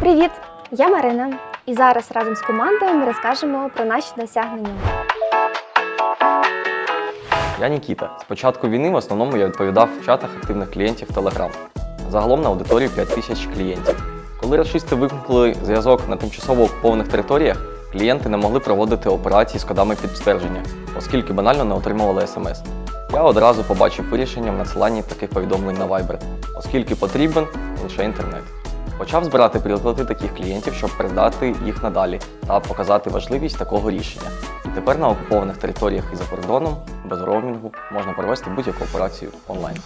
Привіт! Я Марина, і зараз разом з командою ми розкажемо про наші досягнення. Я Нікіта. З початку війни в основному я відповідав в чатах активних клієнтів Telegram. Загалом на аудиторії 5 тисяч клієнтів. Коли рашисти вимкнули зв'язок на тимчасово окупованих територіях, клієнти не могли проводити операції з кодами підстеження, оскільки банально не отримували смс. Я одразу побачив вирішення в надсиланні таких повідомлень на Viber, оскільки потрібен лише інтернет. Почав збирати приклади таких клієнтів, щоб передати їх надалі та показати важливість такого рішення. І тепер на окупованих територіях і за кордоном без роумінгу можна провести будь-яку операцію онлайн.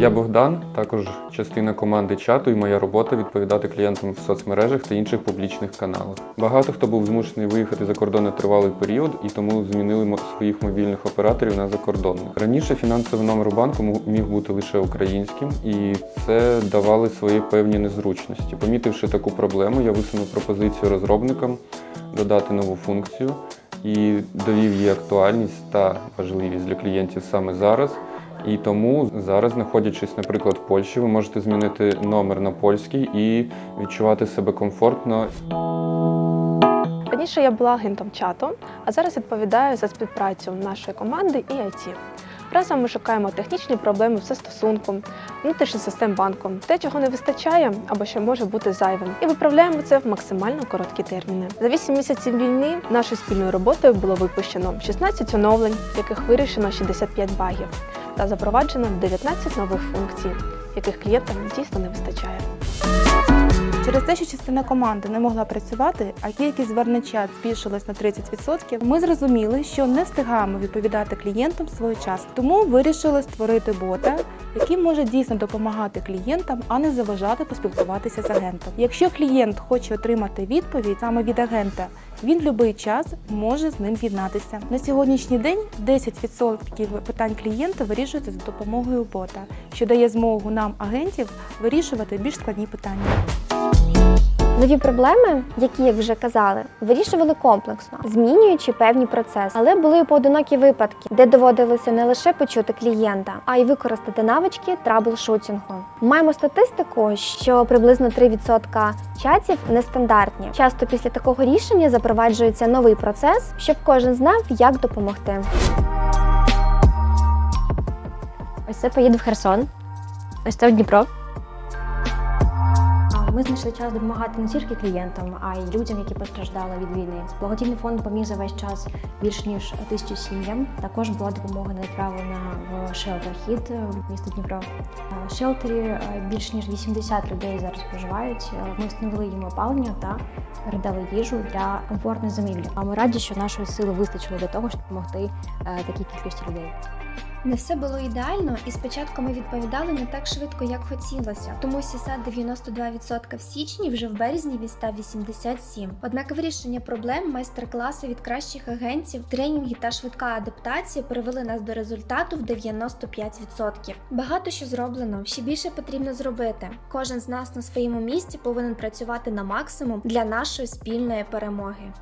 Я Богдан, також частина команди чату, і моя робота відповідати клієнтам в соцмережах та інших публічних каналах. Багато хто був змушений виїхати за кордон на тривалий період і тому змінили своїх мобільних операторів на закордонних. Раніше фінансовий номер банку міг бути лише українським, і це давали свої певні незручності. Помітивши таку проблему, я висунув пропозицію розробникам додати нову функцію і довів її актуальність та важливість для клієнтів саме зараз. І тому зараз, знаходячись, наприклад, в Польщі, ви можете змінити номер на польський і відчувати себе комфортно Раніше я була агентом чату, а зараз відповідаю за співпрацю нашої команди і IT. Разом ми шукаємо технічні проблеми в застосунку, внутрішній систем банку, те, чого не вистачає або що може бути зайвим, і виправляємо це в максимально короткі терміни. За 8 місяців війни нашою спільною роботою було випущено 16 оновлень, в яких вирішено 65 багів, та запроваджено 19 нових функцій, яких клієнтам дійсно не вистачає. Через те, що частина команди не могла працювати, а кількість звернень чат збільшилась на 30%, ми зрозуміли, що не встигаємо відповідати клієнтам своєчасно. Тому вирішили створити бота, який може дійсно допомагати клієнтам, а не заважати поспілкуватися з агентом. Якщо клієнт хоче отримати відповідь саме від агента, він будь-який час може з ним з'єднатися. На сьогоднішній день 10% питань клієнта вирішується за допомогою бота, що дає змогу нам, агентів, вирішувати більш складні питання. Нові проблеми, які, як вже казали, вирішували комплексно, змінюючи певні процеси. Але були і поодинокі випадки, де доводилося не лише почути клієнта, а й використати навички траблшутінгу. Маємо статистику, що приблизно 3% чатів нестандартні. Часто після такого рішення запроваджується новий процес, щоб кожен знав, як допомогти. Ось це поїду в Херсон. Ось це в Дніпро. Ми знайшли час допомагати не тільки клієнтам, а й людям, які постраждали від війни. Благодійний фонд допоміг за весь час більш ніж тисячу сім'ям. Також була допомога направлена в шелтер хід місто Дніпро. В шелтері е, більш ніж 80 людей зараз проживають. Е, Ми встановили їм опалення та передали їжу для комфортної зимівлі. А ми раді, що нашої сили вистачило для того, щоб допомогти е, такій кількості людей. Не все було ідеально, і спочатку ми відповідали не так швидко, як хотілося. Тому сісад 92% в січні, вже в березні він став 87%. Однак вирішення проблем, майстер-класи від кращих агентів, тренінги та швидка адаптація привели нас до результату в 95%. Багато що зроблено, ще більше потрібно зробити. Кожен з нас на своєму місці повинен працювати на максимум для нашої спільної перемоги.